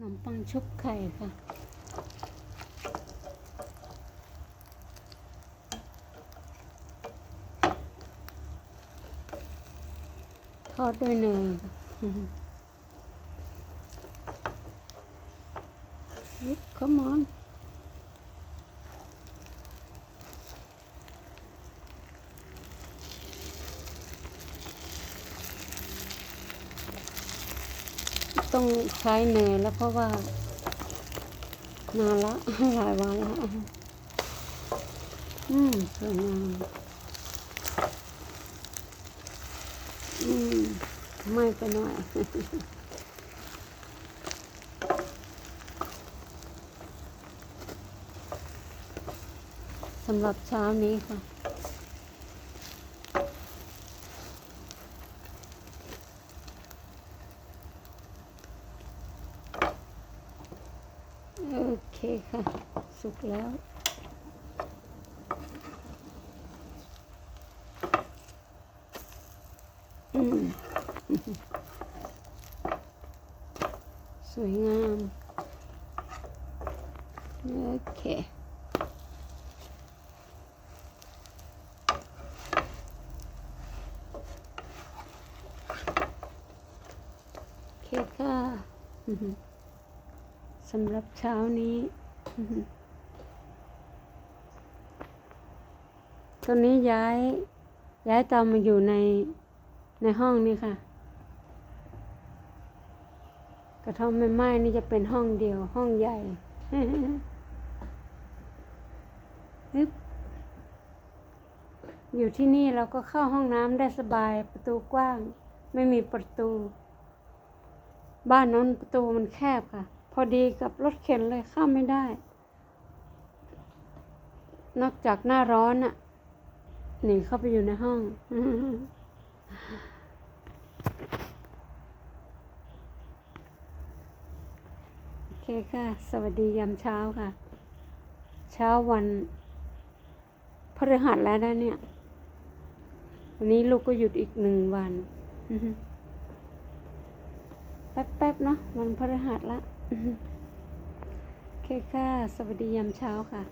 นมปังชุบไข่ค่ะ ทอดด้วยเนยค่ะ come on. ต้องใช้เนยแล้วเพราะว่านานละหลายวันละอืมสวยงามอืมไม่ไปหน่อยสำหรับเช้านี้ค่ะ โอเคค่ะ สุกแล้ว สวยงาม โอเคโอเคค่ะ สำหรับเช้านี้ ตอนนี้ย้าย ย้ายตามาอยู่ในในห้องนี้ค่ะ กระท่อมไม่ไหม้นี่จะเป็นห้องเดียว ห้องใหญ่ฮึบอยู่ที่นี่เราก็เข้าห้องน้ำได้สบายประตูกว้าง ไม่มีประตู บ้านนั้นประตูมันแคบค่ะ พอดีกับรถเข็นเลยเข้าไม่ได้ นอกจากหน้าร้อนอะหนีเข้าไปอยู่ในห้อง โอเคค่ะ สวัสดียามเช้าค่ะ เช้าวันพฤหัสแล้วนะเนี่ย วันนี้ลูกก็หยุดอีกหนึ่งวัน แป๊บๆเนาะวันพฤหัสละ โอเคค่ะ สวัสดียามเช้าค่ะ